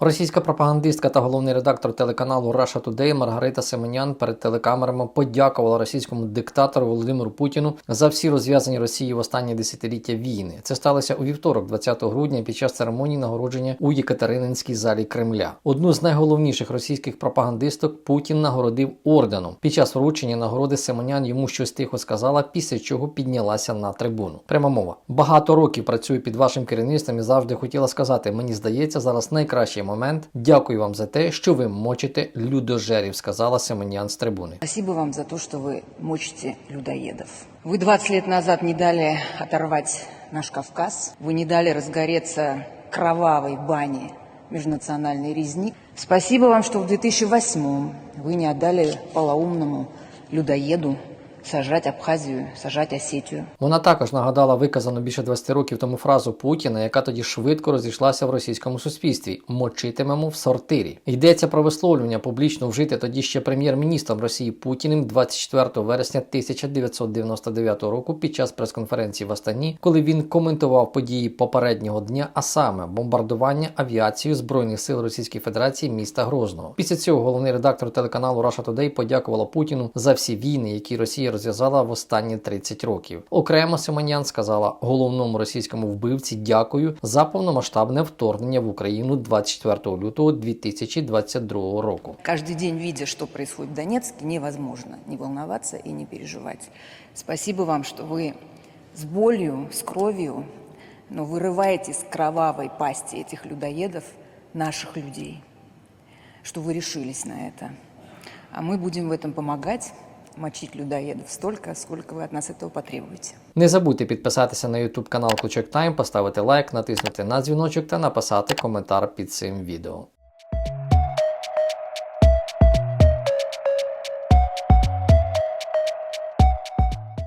Російська пропагандистка та головний редактор телеканалу Russia Today Маргарита Семенян перед телекамерами подякувала російському диктатору Володимиру Путіну за всі розв'язані Росії в останні десятиліття війни. Це сталося у вівторок, 20 грудня, під час церемонії нагородження у Єкатерининській залі Кремля. Одну з найголовніших російських пропагандисток Путін нагородив орденом. Під час вручення нагороди Семенян йому щось тихо сказала, після чого піднялася на трибуну. Пряма мова. Багато років працюю під вашим керівництвом і завжди хотіла сказати: мені здається, зараз найкращий момент. Дякую вам за те, що ви мочите людожерів, сказала Семенян з трибуни. Спасибо вам за то, что вы мочите людоедов. Вы 20 лет назад не дали оторвать наш Кавказ. Вы не дали разгореться кровавой бане межнациональной резни. Спасибо вам, что в 2008 вы не отдали полоумному людоеду сажать Абхазию, сажать Осетию. Вона також нагадала виказану більше 20 років тому фразу Путіна, яка тоді швидко розійшлася в російському суспільстві: мочитимемо в сортирі. Йдеться про висловлювання публічно вжите тоді ще прем'єр-міністром Росії Путіним 24 вересня 1999 року під час прес-конференції в Астані, коли він коментував події попереднього дня, а саме бомбардування авіацією збройних сил Російської Федерації міста Грозного. Після цього головний редактор телеканалу Russia Today подякувала Путіну за всі війни, які Росія розв'язала в останні 30 років. Окремо Семенян сказала головному російському вбивці дякую за повномасштабне вторгнення в Україну 24 лютого 2022 року. Каждый день, видя, что происходит в Донецке, невозможно не волноваться и не переживать. Спасибо вам, что вы с болью, с кровью, но вырываете из кровавой пасти этих людоедов наших людей, что вы решились на это. А мы будем в этом помогать, мочить людоедов столько, сколько ви від нас этого потребуете. Не забудьте підписатися на YouTube канал Кучок Тайм, поставити лайк, натиснути на дзвіночок та написати коментар під цим відео.